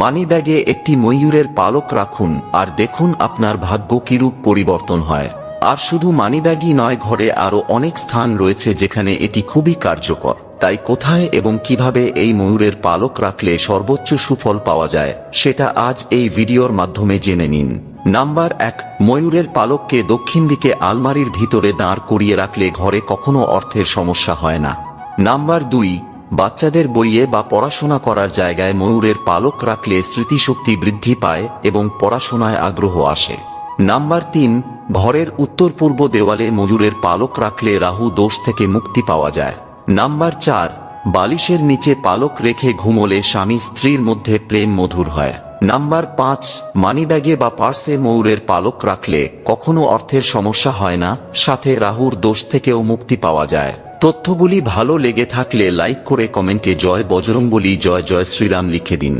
মানি ব্যাগে একটি ময়ূরের পালক রাখুন, আর দেখুন আপনার ভাগ্য কিরূপ পরিবর্তন হয়। আর শুধু মানিব্যাগই নয়, ঘরে আরও অনেক স্থান রয়েছে যেখানে এটি খুবই কার্যকর। তাই কোথায় এবং কীভাবে এই ময়ূরের পালক রাখলে সর্বোচ্চ সুফল পাওয়া যায়, সেটা আজ এই ভিডিওর মাধ্যমে জেনে নিন। নাম্বার এক, ময়ূরের পালককে দক্ষিণ দিকে আলমারির ভিতরে দাঁড় করিয়ে রাখলে ঘরে কখনো অর্থের সমস্যা হয় না। নাম্বার দুই বাচ্চাদের বইয়ে বা পড়াশোনা করার জায়গায় ময়ূরের পালক রাখলে স্মৃতিশক্তি বৃদ্ধি পায় এবং পড়াশোনায় আগ্রহ আসে। নাম্বার তিন, ঘরের উত্তর পূর্ব দেওয়ালে ময়ূরের পালক রাখলে রাহু দোষ থেকে মুক্তি পাওয়া যায়। নাম্বার চার, বালিশের নিচে পালক রেখে ঘুমোলে স্বামী স্ত্রীর মধ্যে প্রেম মধুর হয়। নাম্বার পাঁচ, মানিব্যাগে বা পার্সে ময়ূরের পালক রাখলে কখনো অর্থের সমস্যা হয় না, সাথে রাহুর দোষ থেকেও মুক্তি পাওয়া যায়। তথ্যগুলি ভালো লেগে থাকলে লাইক করে কমেন্টে জয় বজরংবলী জয় জয় শ্রীরাম লিখে দিন।